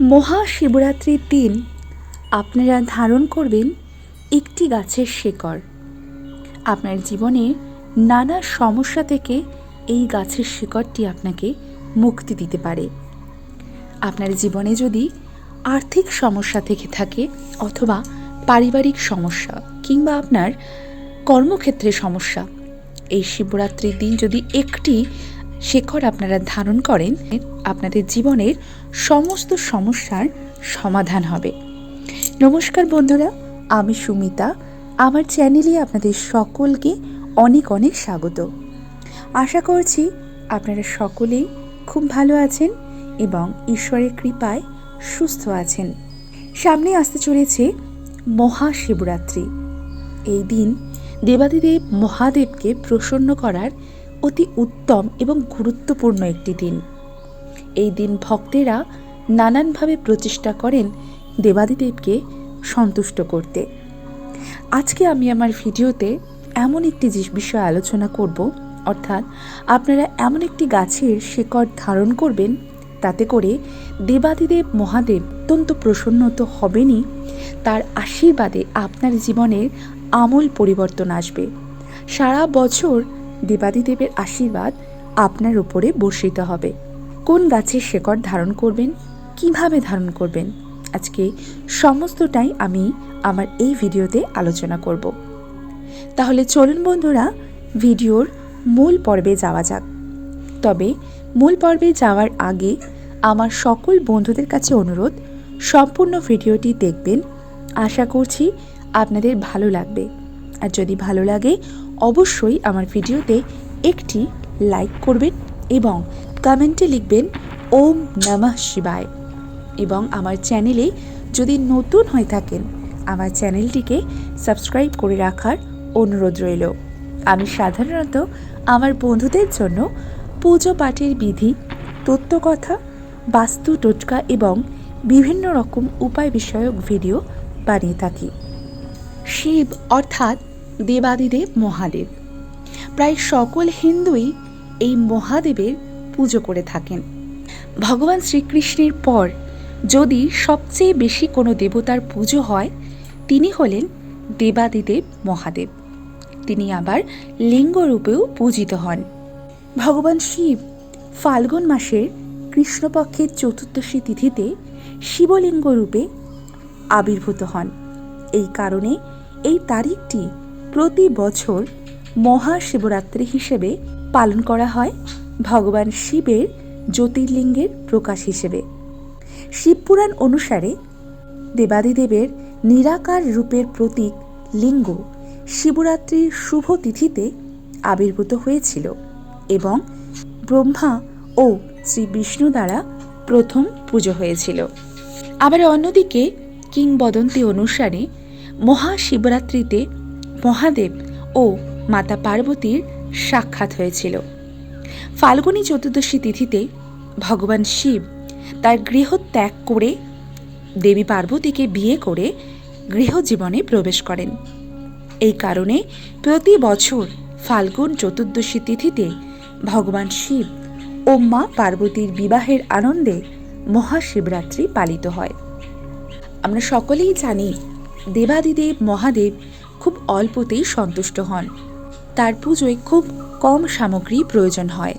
মহাশিবরাত্রির দিন আপনারা ধারণ করবেন একটি গাছের শেকড়। আপনার জীবনে নানা সমস্যা থেকে এই গাছের শিকড়টি আপনাকে মুক্তি দিতে পারে। আপনার জীবনে যদি আর্থিক সমস্যা থেকে থাকে অথবা পারিবারিক সমস্যা কিংবা আপনার কর্মক্ষেত্রে সমস্যা, এই শিবরাত্রির দিন যদি একটি শেখর আপনারা ধারণ করেন, আপনাদের জীবনের সমস্ত সমস্যার সমাধান হবে। নমস্কার বন্ধুরা, আমি সুমিতা। আমার চ্যানেলে আপনাদের সকলকে অনেক অনেক স্বাগত। আশা করছি আপনারা সকলেই খুব ভালো আছেন এবং ঈশ্বরের কৃপায় সুস্থ আছেন। সামনে আসতে চলেছে মহাশিবরাত্রি। এই দিন দেবাদিদেব মহাদেবকে প্রসন্ন করার অতি উত্তম এবং গুরুত্বপূর্ণ একটি দিন। এই দিন ভক্তেরা নানানভাবে প্রচেষ্টা করেন দেবাদিদেবকে সন্তুষ্ট করতে। আজকে আমি আমার ভিডিওতে এমন একটি বিষয় আলোচনা করব, অর্থাৎ আপনারা এমন একটি গাছের শেকড় ধারণ করবেন, তাতে করে দেবাদিদেব মহাদেব অত্যন্ত প্রসন্ন তো হবেনই, তার আশীর্বাদে আপনার জীবনের আমূল পরিবর্তন আসবে। সারা বছর দেবাদিদেবের আশীর্বাদ আপনার উপরে বর্ষিত হবে। কোন গাছের শেকড় ধারণ করবেন? কীভাবে ধারণ করবেন? আজকে সমস্তটাই আমি আমার এই ভিডিওতে আলোচনা করব। তাহলে চলুন বন্ধুরা, ভিডিওর মূল পর্বে যাওয়া যাক। তবে মূল পর্বে যাওয়ার আগে আমার সকল বন্ধুদের কাছে অনুরোধ, সম্পূর্ণ ভিডিওটি দেখবেন। আশা করছি আপনাদের ভালো লাগবে। আর যদি ভালো লাগে, অবশ্যই আমার ভিডিওতে একটি লাইক করবেন এবং কমেন্টে লিখবেন, ওম নমঃ শিবায়। এবং আমার চ্যানেলে যদি নতুন হয়ে থাকেন, আমার চ্যানেলটিকে সাবস্ক্রাইব করে রাখার অনুরোধ রইল। আমি সাধারণত আমার বন্ধুদের জন্য পুজো পাঠের বিধি তত্ত্বকথা বাস্তু টোটকা এবং বিভিন্ন রকম উপায় বিষয়ক ভিডিও বানিয়ে থাকি। শিব অর্থাৎ দেবাদিদেব মহাদেব। প্রায় সকল হিন্দুই এই মহাদেবের পুজো করে থাকেন। ভগবান শ্রীকৃষ্ণের পর যদি সবচেয়ে বেশি কোনো দেবতার পুজো হয়, তিনি হলেন দেবাদিদেব মহাদেব। তিনি আবার লিঙ্গরূপেও পূজিত হন। ভগবান শিব ফাল্গুন মাসের কৃষ্ণপক্ষের চতুর্দশী তিথিতে শিবলিঙ্গ রূপে আবির্ভূত হন। এই কারণে এই তারিখটি প্রতি বছর মহাশিবরাত্রি হিসেবে পালন করা হয়। ভগবান শিবের জ্যোতির্লিঙ্গের প্রকাশ হিসেবে। শিবপুরাণ অনুসারে দেবাদিদেবের নিরাকার রূপের প্রতীক লিঙ্গ শিবরাত্রির শুভ তিথিতে আবির্ভূত হয়েছিল এবং ব্রহ্মা ও শ্রী বিষ্ণু দ্বারা প্রথম পুজো হয়েছিল। আবার অন্যদিকে কিংবদন্তি অনুসারে মহাশিবরাত্রিতে মহাদেব ও মাতা পার্বতীর সাক্ষাৎ হয়েছিল। ফাল্গুনী চতুর্দশী তিথিতে ভগবান শিব তার গৃহ ত্যাগ করে দেবী পার্বতীকে বিয়ে করে গৃহজীবনে প্রবেশ করেন। এই কারণে প্রতি বছর ফাল্গুন চতুর্দশী তিথিতে ভগবান শিব ও মা পার্বতীর বিবাহের আনন্দে মহাশিবরাত্রি পালিত হয়। আমরা সকলেই জানি দেবাদিদেব মহাদেব খুব অল্পতেই সন্তুষ্ট হন। তার পুজোয় খুব কম সামগ্রী প্রয়োজন হয়।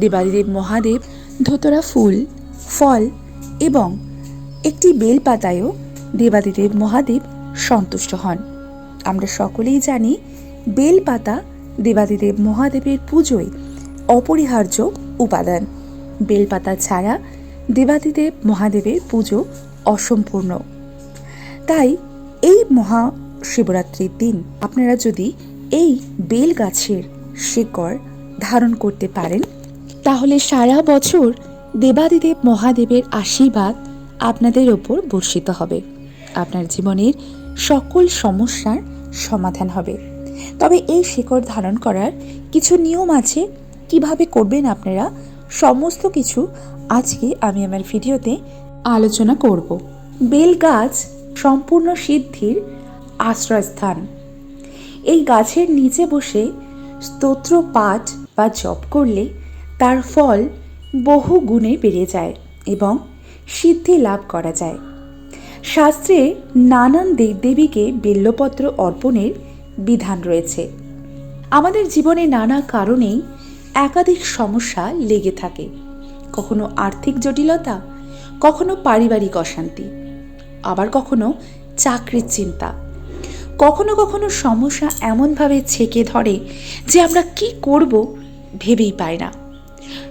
দেবাদিদেব মহাদেব, ধোতরা ফুল, ফল এবং একটি বেলপাতায়ও দেবাদিদেব মহাদেব সন্তুষ্ট হন। আমরা সকলেই জানি, বেলপাতা দেবাদিদেব মহাদেবের পুজোয় অপরিহার্য উপাদান। বেলপাতা ছাড়া দেবাদিদেব মহাদেবের পুজো অসম্পূর্ণ। তাই এই মহা শিবরাত্রির দিন আপনারা যদি এই বেল গাছের শিকড় ধারণ করতে পারেন। তাহলে সারা বছর দেবাদিদেব মহাদেবের আশীর্বাদ আপনাদের ওপর বর্ষিত হবে। আপনার জীবনের সকল সমস্যার সমাধান হবে। তবে এই শিকড় ধারণ করার কিছু নিয়ম আছে। কীভাবে করবেন আপনারা? সমস্ত কিছু আজকে আমি আমার ভিডিওতে আলোচনা করব। বেল গাছ সম্পূর্ণ সিদ্ধির আশ্রয়স্থান। এই গাছের নিচে বসে স্তোত্র পাঠ বা জপ করলে তার ফল বহু গুণে বেড়ে যায় এবং সিদ্ধি লাভ করা যায়। শাস্ত্রে নানান দেবদেবীকে বেল্লপত্র অর্পণের বিধান রয়েছে। আমাদের জীবনে নানা কারণেই একাধিক সমস্যা লেগে থাকে। কখনো আর্থিক জটিলতা, কখনো পারিবারিক অশান্তি, আবার কখনো চাকরির চিন্তা। কখনো কখনো সমস্যা এমনভাবে ছেকে ধরে যে আমরা কি করব ভেবেই পাই না।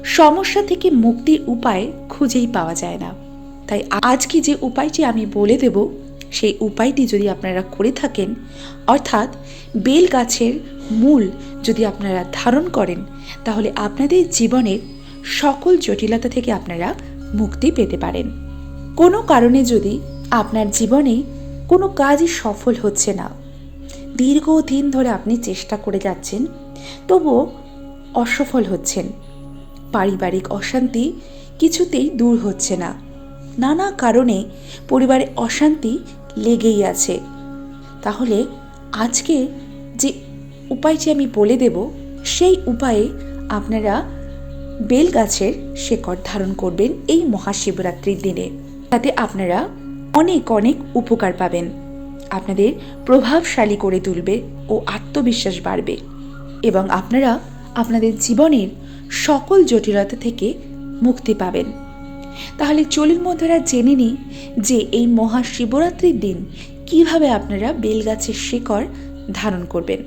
সমস্যা থেকে মুক্তির উপায় খুঁজেই পাওয়া যায় না। তাই আজকে যে উপায়টি আমি বলে দেব, সেই উপায়টি যদি আপনারা করে থাকেন, অর্থাৎ বেল গাছের মূল যদি আপনারা ধারণ করেন, তাহলে আপনাদের জীবনের সকল জটিলতা থেকে আপনারা মুক্তি পেতে পারেন। কোনো কারণে যদি আপনার জীবনে কোনো কাজই সফল হচ্ছে না। দীর্ঘদিন ধরে আপনি চেষ্টা করে যাচ্ছেন, তবুও অসফল হচ্ছেন। পারিবারিক অশান্তি কিছুতেই দূর হচ্ছে না। নানা কারণে পরিবারে অশান্তি লেগেই আছে। তাহলে আজকে যে উপায়টি আমি বলে দেব, সেই উপায়ে আপনারা বেল গাছের শেকড় ধারণ করবেন এই মহাশিবরাত্রির দিনে। তাতে আপনারা অনেক অনেক উপকার পাবেন। আপনাদের প্রভাবশালী করে তুলবে ও আত্মবিশ্বাস বাড়বে এবং আপনারা আপনাদের জীবনের সকল জটিলতা থেকে মুক্তি পাবেন। তাহলে চলুন মধ্যরা জেনে নিই যে এই মহাশিবরাত্রির দিন কীভাবে আপনারা বেলগাছের শিকড় ধারণ করবেন।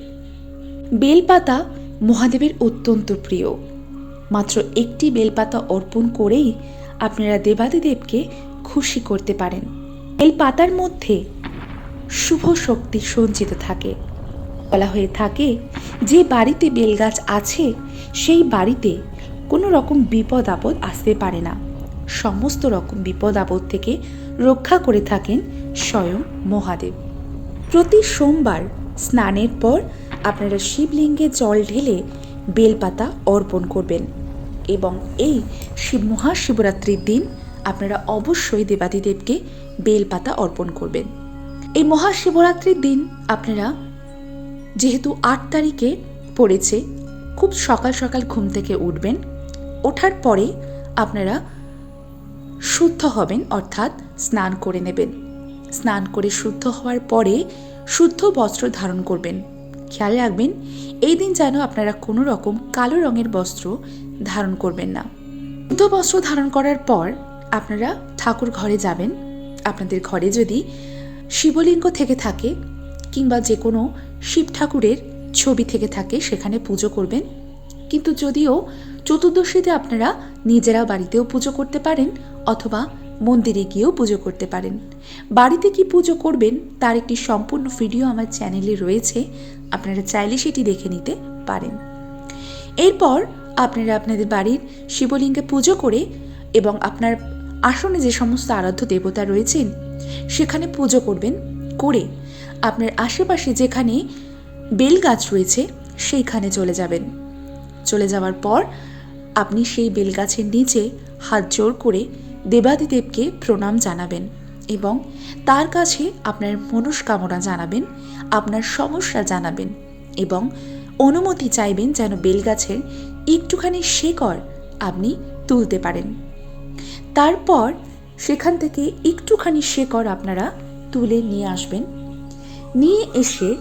বেলপাতা মহাদেবের অত্যন্ত প্রিয়। মাত্র একটি বেলপাতা অর্পণ করেই আপনারা দেবাদিদেবকে খুশি করতে পারেন। বেলপাতার মধ্যে শুভ শক্তি সঞ্চিত থাকে। বলা হয়ে থাকে, যে বাড়িতে বেলগাছ আছে, সেই বাড়িতে কোনো রকম বিপদ আপদ আসতে পারে না। সমস্ত রকম বিপদ আপদ থেকে রক্ষা করে থাকেন স্বয়ং মহাদেব। প্রতি সোমবার স্নানের পর আপনারা শিবলিঙ্গে জল ঢেলে বেলপাতা অর্পণ করবেন এবং এই শিব মহাশিবরাত্রির দিন আপনারা অবশ্যই দেবাদিদেবকে বেলপাতা অর্পণ করবেন। এই মহাশিবরাত্রির দিন আপনারা যেহেতু আট তারিখে পড়েছে, খুব সকাল সকাল ঘুম থেকে উঠবেন। ওঠার পরে আপনারা শুদ্ধ হবেন, অর্থাৎ স্নান করে নেবেন। স্নান করে শুদ্ধ হওয়ার পরে শুদ্ধ বস্ত্র ধারণ করবেন। খেয়াল রাখবেন, এই দিন যেন আপনারা কোনো রকম কালো রঙের বস্ত্র ধারণ করবেন না। শুদ্ধ বস্ত্র ধারণ করার পর আপনারা ঠাকুর ঘরে যাবেন। আপনাদের ঘরে যদি শিবলিঙ্গ থেকে থাকে কিংবা যে কোনো শিব ঠাকুরের ছবি থেকে থাকে, সেখানে পুজো করবেন। কিন্তু যদিও চতুর্দশীতে আপনারা নিজেরা বাড়িতেও পুজো করতে পারেন অথবা মন্দিরে গিয়েও পুজো করতে পারেন। বাড়িতে কি পুজো করবেন তার একটি সম্পূর্ণ ভিডিও আমার চ্যানেলে রয়েছে, আপনারা চাইলে সেটি দেখে নিতে পারেন। এরপর আপনারা আপনাদের বাড়ির শিবলিঙ্গে পুজো করে এবং আপনার আসনে যে সমস্ত আরাধ্য দেবতা রয়েছেন, সেখানে পুজো করবেন করে আপনার আশেপাশে যেখানে বেল গাছ রয়েছে, সেইখানে চলে যাবেন। চলে যাওয়ার পর আপনি সেই বেলগাছের নিচে হাত জোর করে দেবাদিদেবকে প্রণাম জানাবেন এবং তার কাছে আপনার মনস্কামনা জানাবেন, আপনার সমস্যা জানাবেন এবং অনুমতি চাইবেন যেন বেলগাছের একটুখানি শেকড় আপনি তুলতে পারেন। তারপর সেখান থেকে একটুখানি শেকড় আপনারা তুলে নিয়ে আসবেন। নিয়ে এসে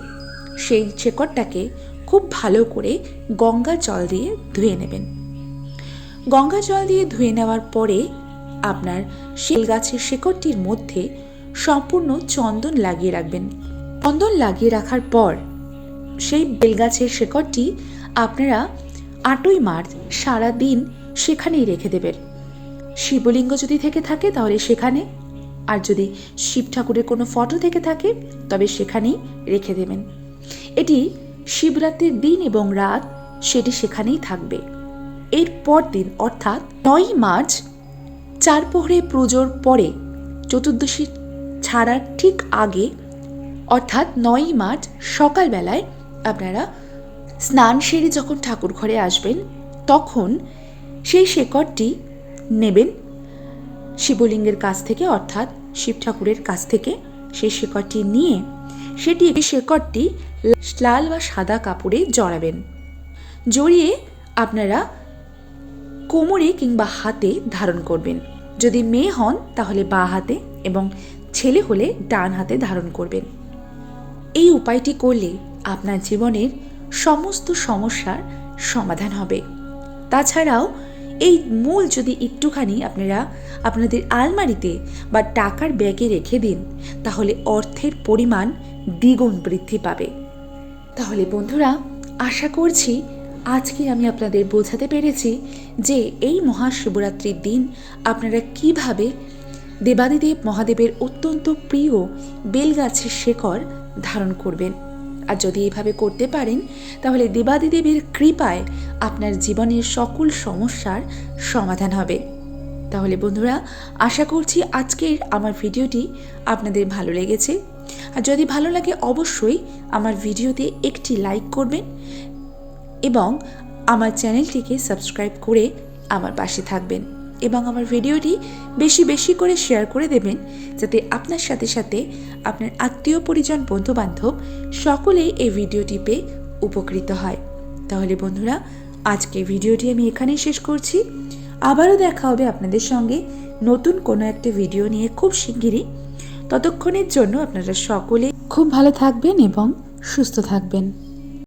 সেই শেকড়টাকে খুব ভালো করে গঙ্গা জল দিয়ে ধুয়ে নেবেন। গঙ্গা জল দিয়ে ধুয়ে নেওয়ার পরে আপনার শিল গাছের শেকড়টির মধ্যে সম্পূর্ণ চন্দন লাগিয়ে রাখবেন। চন্দন লাগিয়ে রাখার পর সেই বেলগাছের শেকড়টি আপনারা আটই মার্চ সারা দিন সেখানেই রেখে দেবেন। শিবলিঙ্গ যদি থেকে থাকে, তাহলে সেখানে। আর যদি শিব ঠাকুরের কোনো ফটো থেকে থাকে, তবে সেখানেই রেখে দেবেন। এটি শিবরাত্রির দিন এবং রাত, সেটি সেখানেই থাকবে। এর পর দিন, অর্থাৎ নয় মার্চ, চার প্রহরে পুজোর পরে, চতুর্দশী ছাড়ার ঠিক আগে, অর্থাৎ নয়ই মার্চ সকালবেলায় আপনারা স্নান সেরে যখন ঠাকুর ঘরে আসবেন, তখন সেই শেকড়টি নেবেন। শিবলিঙ্গের কাছ থেকে, অর্থাৎ শিব ঠাকুরের কাছ থেকে সেই শেকড়টি নিয়ে সেটি শেকড়টি লাল বা সাদা কাপড়ে জড়াবেন। জড়িয়ে আপনারা কোমরে কিংবা হাতে ধারণ করবেন। যদি মেয়ে হন, তাহলে বাঁ হাতে এবং ছেলে হলে ডান হাতে ধারণ করবেন। এই উপায়টি করলে আপনার জীবনের সমস্ত সমস্যার সমাধান হবে। তাছাড়াও এই মূল যদি একটুখানি আপনারা আপনাদের আলমারিতে বা টাকার ব্যাগে রেখে দিন, তাহলে অর্থের পরিমাণ দ্বিগুণ বৃদ্ধি পাবে। তাহলে বন্ধুরা, আশা করছি আজকে আমি আপনাদের বোঝাতে পেরেছি যে এই মহাশিবরাত্রির দিন আপনারা কীভাবে দেবাদিদেব মহাদেবের অত্যন্ত প্রিয় বেলগাছের শেকড় ধারণ করবেন। আর যদি এভাবে করতে পারেন, তাহলে দেবাদিদেবের কৃপায় আপনার জীবনের সকল সমস্যার সমাধান হবে। তাহলে বন্ধুরা, আশা করছি আজকের আমার ভিডিওটি আপনাদের ভালো লেগেছে। আর যদি ভালো লাগে, অবশ্যই আমার ভিডিওতে একটি লাইক করবেন এবং আমার চ্যানেলটিকে সাবস্ক্রাইব করে আমার পাশে থাকবেন। এবং আমার ভিডিওটি বেশি বেশি করে শেয়ার করে দেবেন, যাতে আপনার সাথে সাথে আপনার আত্মীয় পরিজন বন্ধু বান্ধব সকলেই এই ভিডিওটি পেয়ে উপকৃত হয়। তাহলে বন্ধুরা আজকে ভিডিওটি আমি এখানেই শেষ করছি। আবারও দেখা হবে আপনাদের সঙ্গে নতুন কোনো একটা ভিডিও নিয়ে খুব শিগগিরই। ততক্ষণের জন্য আপনারা সকলে খুব ভালো থাকবেন এবং সুস্থ থাকবেন।